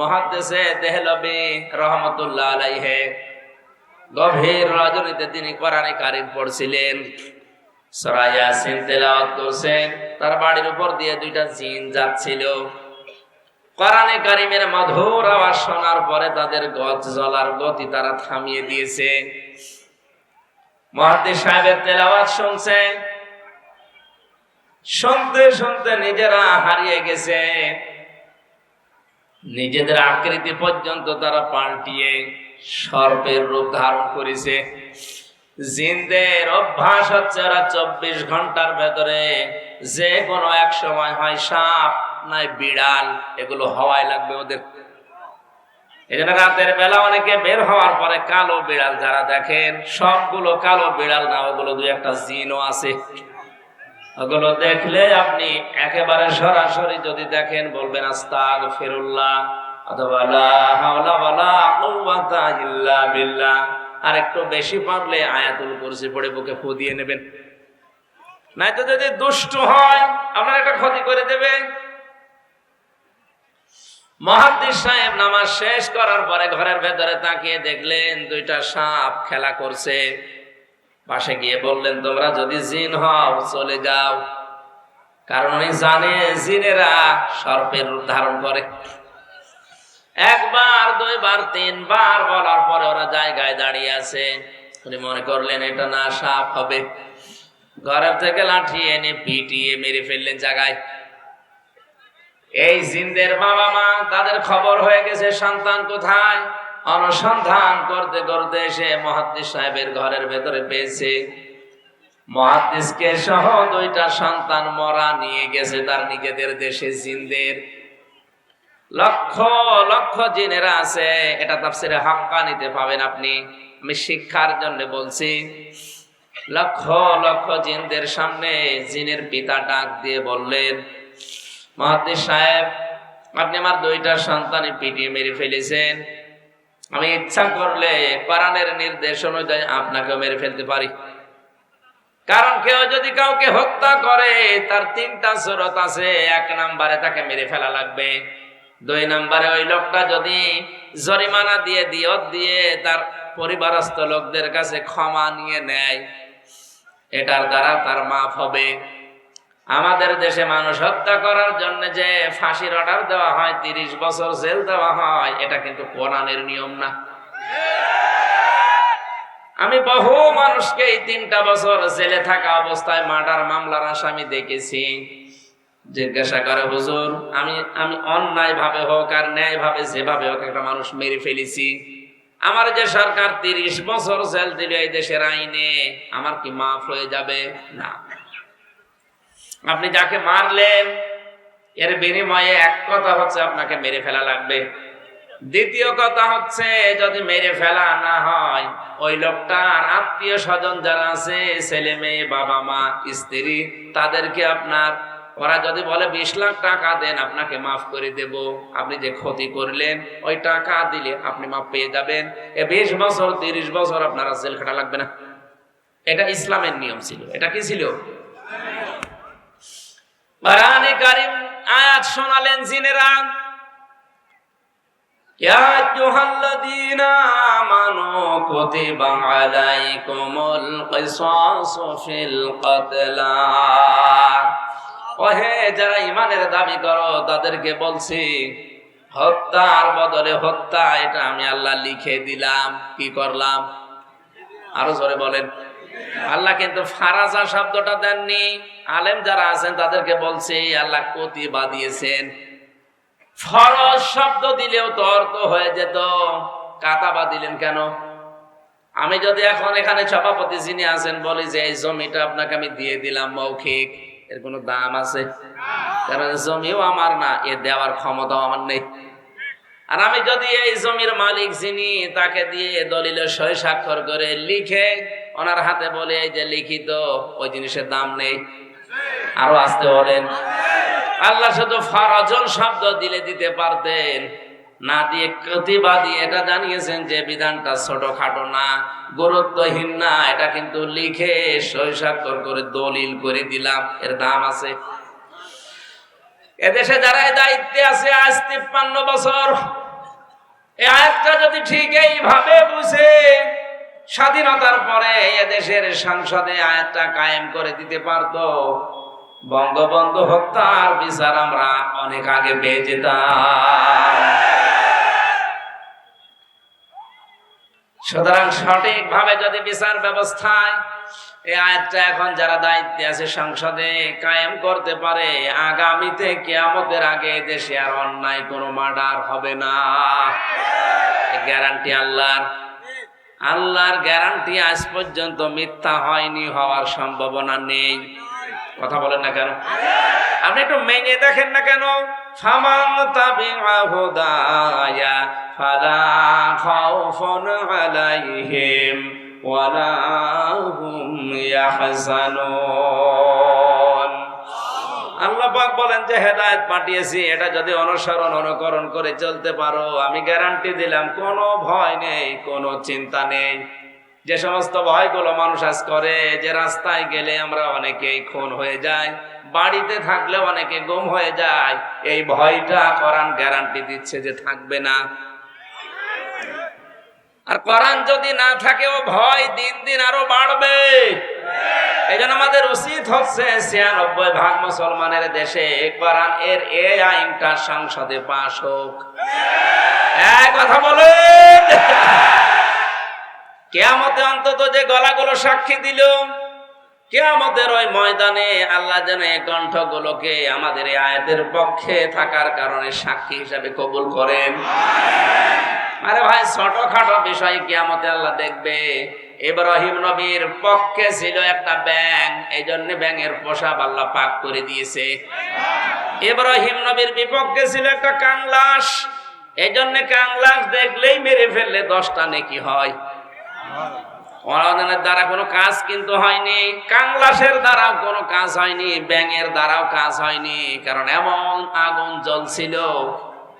মহাদেশে দেহলবি রহমতুল্লাহ আলাইহে। গভীর রজনীতে তিনি কোরআনে কারিম পড়ছিলেন। তেলাওয়াত করছেন। তার বাড়ির উপর দিয়ে দুইটা জিন যাচ্ছিল। কোরআনে কারিমের মধুর আওয়াজ শোনার পরে তাদের গজ জ্বলার গতি তারা থামিয়ে দিয়েছে। মহাদিস সাহেবের তেলাওয়াত শুনছেন শুনতে শুনতে নিজেরা হারিয়ে গেছে। নিজেদের আকৃতি পর্যন্ত তারা পাল্টিয়ে সর্পের রূপ ধারণ করেছে। জিনদের অভ্যাস হচ্ছে ওরা চব্বিশ ঘণ্টার ভেতরে যে কোনো এক সময় হয় সাপ, নাই বিড়াল, এগুলো হওয়াই লাগবে ওদের। এই জন্য রাতের বেলা অনেকে বের হওয়ার পরে কালো বিড়াল যারা দেখেন, সবগুলো কালো বিড়াল না, ওগুলো দুই একটা জিনও আছে। ওগুলো দেখলে আপনি একেবারে সরাসরি যদি দেখেন বলবেন আস্তাগ ফিরুল্লাহ আর একটু বেশি পারলে আয়াতুল পড়ে বুকে নেবেন। নাই তো যদি দুষ্ট হয়, আপনার একটা ক্ষতি করে দেবে। মহাদ্দিস সাহেব নামাজ শেষ করার পরে ঘরের ভেতরে তাকিয়ে দেখলেন, দুইটা সাপ খেলা করছে। পাশে গিয়ে বললেন, তোমরা যদি জিন হও, চলে যাও। কারণ উনি জানে জিনেরা সর্পের রূপ ধারণ করে। একবার, দুইবার, তিনবার বলার পরে ওরা জায়গায় দাঁড়িয়ে আছে। উনি মনে করলেন, এটা না, সাপ হবে। ঘরের থেকে লাঠি এনে পিটিয়ে মেরে ফেললেন জায়গায়। এই জিনদের বাবা মা তাদের খবর হয়ে গেছে, সন্তান কোথায়? অনুসন্ধান করতে করতে এসে মহাদ্দিস সাহেবের ঘরের ভেতরে পেয়েছে। মহাদ্দিসকে সহ দুইটা সন্তান মরা নিয়ে গেছে তার নিজেদের দেশে জিনদের। লক্ষ লক্ষ জিনেরা আছে। এটা তাফসিরে হাক্কা নিতে পাবেন আপনি। আমি শিক্ষার জন্য বলছি, লক্ষ লক্ষ জিনদের সামনে জিনের পিতা ডাক দিয়ে বললেন, মহাদ্দিস সাহেব, আপনি আমার দুইটা সন্তানই পিটিয়ে মেরে ফেলেছেন। আমি ইচ্ছা করলে কোরআনের নির্দেশ অনুযায়ী আপনাকেও মেরে ফেলতে পারি। কারণ কেউ যদি কাউকে হত্যা করে, তার তিনটা সুরত আছে, এক নাম্বারে তাকে মেরে ফেলা লাগবে। দুই নাম্বারে ওই লোকটা যদি জরিমানা দিয়ে, দিয়ত দিয়ে তার পরিবারস্থ লোকদের কাছে ক্ষমা নিয়ে নেয়, এটার দ্বারা তার মাফ হবে। আমাদের দেশে মানুষ হত্যা করার জন্য যে ফাঁসির অর্ডার দেওয়া হয়, তিরিশ বছর জেল দেওয়া হয়, এটা কিন্তু কোরআনের নিয়ম না। আমি বহু মানুষকে এই তিনটা বছর জেলে থাকা অবস্থায় মার্ডার মামলার আসামি দেখেছি। জিজ্ঞাসা করে, হুজুর, আমি আমি অন্যায় ভাবে হোক আর ন্যায় ভাবে যেভাবে হোক একটা মানুষ মেরে ফেলেছি। আমার যে সরকার তিরিশ বছর জেল দিল এই দেশের আইনে, আমার কি মাফ হয়ে যাবে? না। আপনি যাকে মারলেন, এর বিনিময়ে এক কথা হচ্ছে আপনাকে মেরে ফেলা লাগবে। দ্বিতীয় কথা হচ্ছে, যদি মেরে ফেলা না হয়, ওই লোকটার আত্মীয় স্বজন যারা আছে, ছেলে মেয়ে, বাবা মা, স্ত্রী, তাদেরকে আপনার, ওরা যদি বলে বিশ লাখ টাকা দেন, আপনাকে মাফ করে দেব। আপনি যে ক্ষতি করলেন, ওই টাকা দিলে আপনি মাফ পেয়ে যাবেন। এ বিশ বছর, তিরিশ বছর আপনারা জেল খাটা লাগবে না। এটা ইসলামের নিয়ম ছিল। এটা কি ছিল? কোরআনে কারিম আয়াত শোনালেন জিনেরা। যারা ইমানের দাবি করো, তাদেরকে বলছি, হত্যার বদলে হত্যা, এটা আমি আল্লাহ লিখে দিলাম। কি করলাম? আরও জোরে বলেন। আল্লাহ কিন্তু ফারাজা শব্দটা দেননি। আলেম যারা আছেন তাদেরকে বলছে আল্লাহ কতি বাদিয়েছেন ফরজ শব্দ দিলেও তো অর্থ হয়ে যেত। কাতা বা দিলেন কেন? আমি যদি এখন এখানে সভাপতি যিনি আছেন বলি যে, এই জমিটা আপনাকে আমি দিয়ে দিলাম মৌখিক। এর কোনো দাম আছে? কারণ জমিও আমার না, এ দেওয়ার ক্ষমতাও আমার নেই। আর আমি যদি এই জমির মালিক যিনি, তাকে দিয়ে দলিলের সই স্বাক্ষর করে লিখে ওনার হাতে বলে, এই যে লিখিত, ওই জিনিসের দাম নেই। আরও আসতে বলেন, আল্লাহ শুধু ফরজন শব্দ দিলে দিতে পারতেন। না দিয়ে প্রতিবাদী এটা জানিয়েছেন যে বিধানটা ছোটখাটো না, গুরুত্বহীন না। এটা কিন্তু লিখে স্বাক্ষর করে দলিল করে দিলাম। এর দাম আছে। এদেশে যারা দায়িত্বে আছে, আজ তিপ্পান্ন বছর। এই আয়াতটা যদি ঠিক এইভাবে বুঝে স্বাধীনতার পরে এদেশের সংসদে আয়াতটা কায়েম করে দিতে পারতো। বঙ্গবন্ধু হত্যার বিচার আমরা অনেক আগে পেয়ে যেতাম। সুতরাং সঠিকভাবে যদি বিচার ব্যবস্থায় এই আয়াতটা এখন যারা দায়িত্বে আছে সংসদে কায়েম করতে পারে, আগামীতে কেয়ামতের আগে দেশে আর অন্যায় কোনো মার্ডার হবে না। গ্যারান্টি আল্লাহর আল্লাহর গ্যারান্টি আজ পর্যন্ত মিথ্যা হয়নি, হওয়ার সম্ভাবনা নেই। কথা বলেন না কেন? আপনি একটু মেনে দেখেন না কেন? ফালা খাউফুন আলাইহিম ওয়ালা হুম ইয়াহজানুন। আল্লাহ পাক বলেন যে হেদায়েত পাঠিয়েছি, এটা যদি অনুসরণ, অনুকরণ করে চলতে পারো, আমি গ্যারান্টি দিলাম, কোনো ভয় নেই, কোনো চিন্তা নেই। যে সমস্ত ভয়গুলো মানুষ আজ করে, যে রাস্তায় গেলে আমরা অনেকেই খুন হয়ে যায় বাড়িতে থাকলে অনেকে গুম হয়ে যায়, এই ভয়টা করান গ্যারান্টি দিচ্ছে যে থাকবে না। আর করান যদি না থাকে, ও ভয় দিন দিন আরও বাড়বে। এই জন্য আমাদের উচিত হচ্ছে ছিয়ানব্বই ভাগ মুসলমানের দেশে কোরআন এর এই আইনটা সংসদে পাশ হোক। কথা বলেন। কেয়ামতে অন্তত যে গলাগুলো সাক্ষী দিল, কেয়ামতের ওই ময়দানে আল্লাহ যেন এই কণ্ঠগুলোকে আমাদের এই আয়াতের পক্ষে থাকার কারণে সাক্ষী হিসাবে কবুল করেন। আরে ভাই, ছোটখাটো বিষয় কেয়ামতে আল্লাহ দেখবে। ইব্রাহিম নবীর পক্ষে ছিল একটা ব্যাং এই জন্য ব্যাঙের পোশাক আল্লাহ পাক করে দিয়েছে। ইব্রাহিম নবীর বিপক্ষে ছিল একটা কাংলাস এই জন্য কাংলাস দেখলেই মেরে ফেললে দশটা নেকি হয়। অনাদানের দ্বারা কোনো কাজ কিন্তু হয়নি, কাংলাসের দ্বারাও কোনো কাজ হয়নি, ব্যাঙের দ্বারাও কাজ হয়নি, কারণ এমন আগুন জ্বলছিল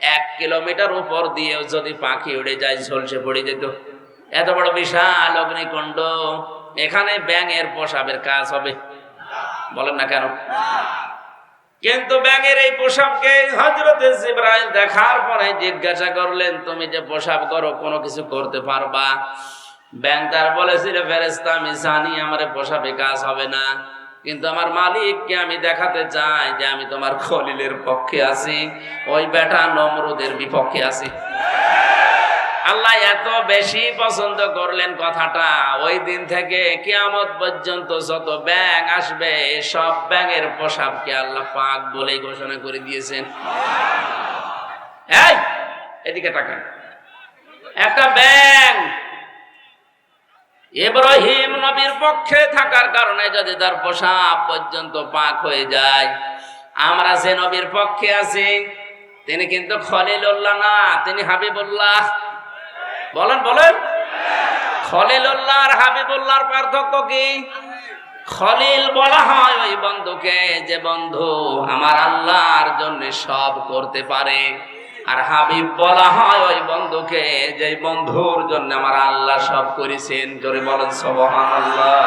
এক কিলোমিটার উপর দিয়েও যদি পাখি উড়ে যায়, ঝলসে পড়ে যেত। এত বড় বিশাল অগ্নিকুণ্ড। এখানে ব্যাঙের পোশাবের কাজ হবে। বলেন না কেন? কিন্তু ব্যাঙের এই পোশাককে হজরতে জিব্রাইল দেখার পরে জিজ্ঞাসা করলেন, তুমি যে পোশাক করো, কোনো কিছু করতে পারবা? ব্যাং তার বলেছিল ফেরেস্তা আমি জানি আমার পোশাবে কাজ হবে না। কিন্তু আমার মালিককে আমি দেখাতে চাই যে আমি তোমার খলিলের পক্ষে আছি, ওই বেটা নমরুদের বিপক্ষে আছি। আল্লাহ এত বেশি পছন্দ করলেন কথাটা, ওই দিন থেকে কিয়ামত পর্যন্ত যত ব্যাং আসবে, সব ব্যাঙের পোশাককে আল্লাহ পাক বলেই ঘোষণা করে দিয়েছেন। এদিকে টাকা একটা ব্যাং ইব্রাহিম নবীর পক্ষে থাকার কারণে যদি তার পোশাক পর্যন্ত পাক হয়ে যায়, আমরা যে নবীর পক্ষে আছি, তিনি কিন্তু খলিলুল্লাহ না, তিনি হাবিবুল্লাহ। বলেন বলেন। খলিলুল্লাহ আর হাবিবুল্লাহর পার্থক্য কি? খলিল বলা হয় ওই বন্ধুকে যে বন্ধু আমার আল্লাহর জন্য সব করতে পারে। আর হাবিব বলা হয়, ওই বন্ধুকে, যে বন্ধুর জন্য আমার আল্লাহ সব করেছেন। জোরে বলেন, সুবহানাল্লাহ।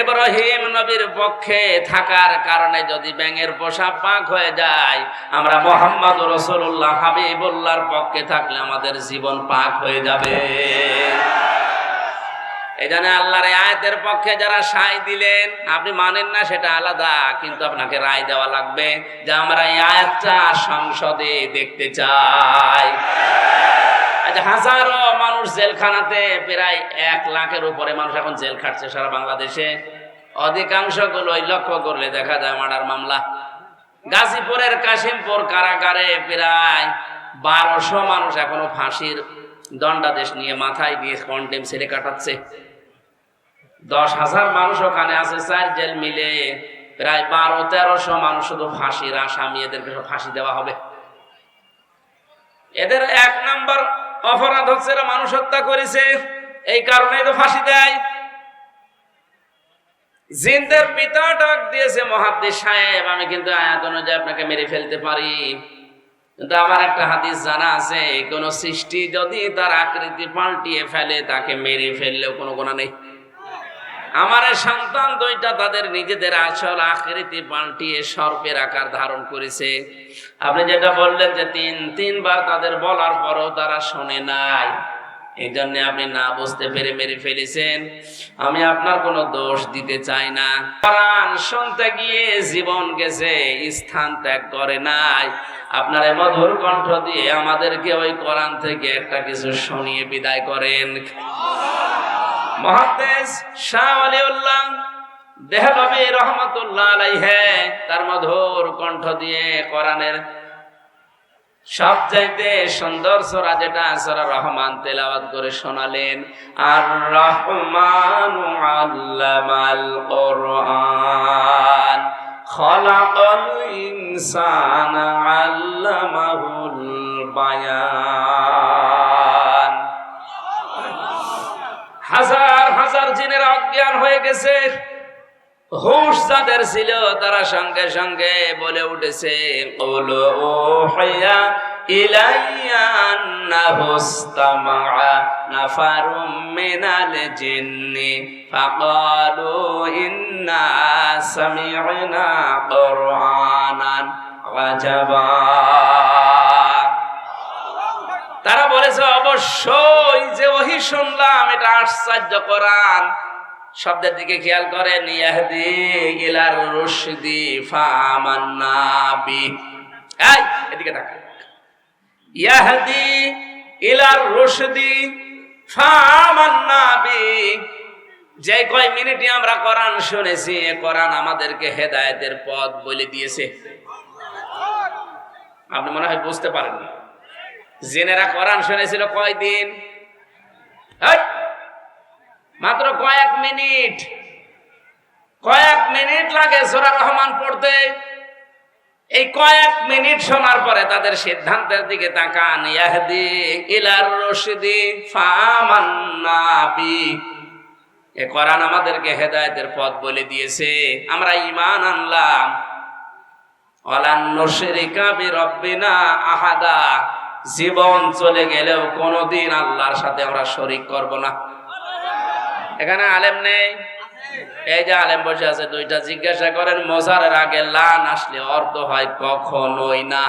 ইব্রাহিম নবীর পক্ষে থাকার কারণে যদি ব্যাঙের পোশাক পাক হয়ে যায়, আমরা মোহাম্মদ রসুল্লাহ হাবিবুল্লাহর পক্ষে থাকলে আমাদের জীবন পাক হয়ে যাবে। এই জন্য আল্লাহর আয়াতের পক্ষে যারা সাই দিলেন, আপনি মানেন না সেটা আলাদা, কিন্তু আপনাকে রায় দেওয়া লাগবে যে আমরা এই আয়াতটা সংসদে দেখতে চাই। আচ্ছা হাজারো মানুষ জেলখানাতে, প্রায় এক লাখের উপরে মানুষ এখন জেল খাটছে সারা বাংলাদেশে। অধিকাংশ গুলোই লক্ষ্য করলে দেখা যায় মার্ডার মামলা। গাজীপুরের কাশিমপুর কারাগারে প্রায় বারোশো মানুষ এখনও ফাঁসির দণ্ডাদেশ নিয়ে মাথায় দিয়ে কন্টেম ছেলে কাটাচ্ছে। দশ হাজার মানুষ ওখানে আছে, চার জেল মিলে প্রায় বারো, তেরোশো মানুষ শুধু ফাঁসির আসামি, এদেরকে সব ফাঁসি দেওয়া হবে। এদের এক নাম্বার অপরাধ হচ্ছে এরা মানুষ হত্যা করেছে, এই কারণে তো ফাঁসি দেয়। জিন্দের পিতা ডাক দিয়েছে মহাদ্দেশ সাহেব, আমি কিন্তু আয়াত অনুযায়ী আপনাকে মেরে ফেলতে পারি। কিন্তু আমার একটা হাদিস জানা আছে, কোন সৃষ্টি যদি তার আকৃতি পাল্টিয়ে ফেলে, তাকে মেরে ফেললেও কোনো গোনা নেই। আমার সন্তান দুইটা তাদের নিজেদের আসল আকৃতি পাল্টিয়ে সর্পের আকার ধারণ করেছে। আপনি যেটা বললেন যে তিন, তিনবার তাদের বলার পরও তারা শোনে নাই। এই জন্য আপনি না বুঝতে পেরে মেরে ফেলেছেন। আমি আপনার কোনো দোষ দিতে চাই না। কোরআন শুনতে গিয়ে জীবন গেছে, স্থান ত্যাগ করে নাই। আপনার এই মধুর কণ্ঠ দিয়ে আমাদেরকে ওই কোরআন থেকে একটা কিছু শুনিয়ে বিদায় করেন। মহাদেশ শাহ আলিউল্লাহ দেহলবি রহমতুল্লাহ আলাইহে, তার মধুর কণ্ঠ দিয়ে কোরআনের সব চাইতে সুন্দর সোরা যেটা, সোরা রহমান তেলাওয়াত করে শোনালেন। আর রহমান আল্লামাল কোরআন। খলাকাল ইনসান আল্লামাহুল বায়ান। হাজার হাজার জিনের অজ্ঞান হয়ে গেছে। হুশ যাদের ছিল তারা সঙ্গে সঙ্গে বলে উঠেছে ওলো হইয়া জিন্নি তারা বলেছে, অবশ্যই যে ওহি শুনলাম, এটা আশ্চর্য কোরআন। শব্দের দিকে খেয়াল করেন ইয়াহদি ইলার রুশদি ফামান্না বি। এই এদিকে তাকান। ইয়াহদি ইলার রুশদি ফামান্না বি। যে কয় মিনিটে আমরা কোরআন শুনেছি কোরআন আমাদেরকে হেদায়েতের পথ বলে দিয়েছে। আপনি মনে হয় বুঝতে পারেন জেনেরা কোরআন শুনেছিল কয়দিন? এই, মাত্র কয়েক মিনিট। কয়েক মিনিট লাগে সোরা রহমান পড়তে। এই কয়েক মিনিট শোনার পরে তাদের সিদ্ধান্তের দিকে তাকান। ইয়াহদি ইলার রশিদি ফামান্নাবি এ কোরআন আমাদেরকে হেদায়েতের পথ বলে দিয়েছে। আমরা ঈমান আনলাম। অলান্ন শিরিকা বিরব্বিনা আহাদা। জীবন চলে গেলেও কোনোদিন আল্লাহর সাথে আমরা শরিক করব না। এখানে আলেম নেই? এই যে আলেম বসে আছে, দুইটা জিজ্ঞাসা করেন মজারের আগে লান আসলে অর্থ হয় কখনোই না।